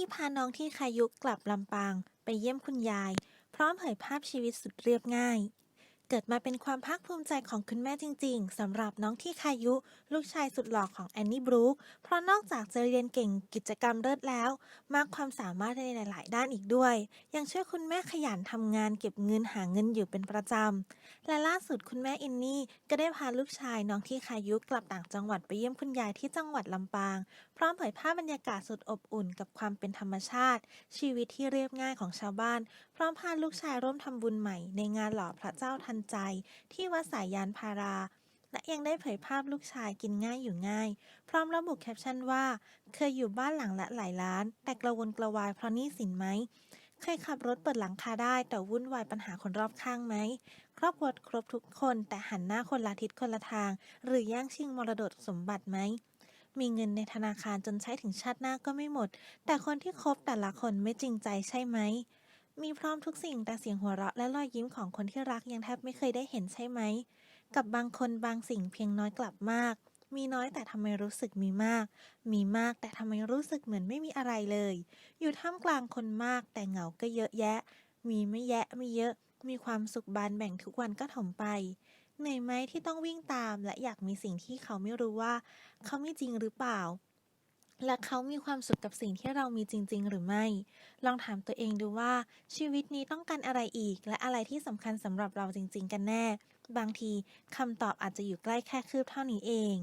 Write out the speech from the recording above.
ี่พาน้องที่คายุกลับลำปาง ไปเยี่ยมคุณยาย พร้อมเผยภาพชีวิตสุดเรียบง่าย เกิดมาเป็นความภาคภูมิใจของคุณแม่จริง ๆสำหรับน้องที่คายุ ลูกชายสุดหล่อของแอนนี่บรูคเพราะนอกจากจะเรียนเก่งกิจกรรมเลิศแล้ว มากความสามารถในหลาย ๆ ด้านอีกด้วย ยังช่วยคุณแม่ขยันทำงานเก็บเงินหาเงินอยู่เป็นประจำ และล่าสุดคุณแม่อินนี่ก็ได้พาลูกชายน้องที่คายุกลับต่างจังหวัดไปเยี่ยมคุณยายที่จังหวัดลำปาง พร้อมเผยภาพบรรยากาศสุดอบอุ่นกับความเป็นธรรมชาติ ชีวิตที่เรียบง่ายของชาวบ้าน พร้อมพาลูกชายร่วมทำบุญใหม่ในงานหล่อพระเจ้าทันใจที่วัดสายยานพารา และยังได้เผยภาพลูกชายกินง่ายอยู่ง่าย พร้อมระบุแคปชั่นว่า เคยอยู่บ้านหลังละหลายล้าน แต่กระวนกระวายเพราะหนี้สินไหมเคยขับรถเปิดหลังคาได้แต่วุ่นวายปัญหาคนรอบข้างไหม ครอบครัวครบทุกคนแต่หันหน้าคนละทิศคนละทาง หรือแย่งชิงมรดกสมบัติไหม มีเงินในธนาคารจนใช้ถึงชาติหน้าก็ไม่หมด แต่คนที่คบแต่ละคนไม่จริงใจใช่ไหม มีพร้อมทุกสิ่งแต่เสียงหัวเราะและรอยยิ้มของคนที่รักยังแทบไม่เคยได้เห็นใช่ไหม กับบางคนบางสิ่งเพียงน้อยกลับมาก มีน้อยแต่ทำไมรู้สึกมีมาก มีมากแต่ทำไมรู้สึกเหมือนไม่มีอะไรเลย อยู่ท่ามกลางคนมากแต่เหงาก็เยอะแยะ มีไม่แยะไม่เยอะ มีความสุขบานแบ่งทุกวันก็ถมไปเหนื่อยไหมที่ต้องวิ่งตามและอยากมีสิ่งที่เขาไม่รู้ว่า เขาไมีจริงหรือเปล่า และเขามีความสุขกับสิ่งที่เรามีจริง ๆ หรือไม่ ลองถามตัวเองดูว่าชีวิตนี้ต้องการอะไรอีก และอะไรที่สำคัญสำหรับเราจริง ๆ กันแน่ บางทีคำตอบอาจจะอยู่ใกล้แค่คืบเท่านี้เอง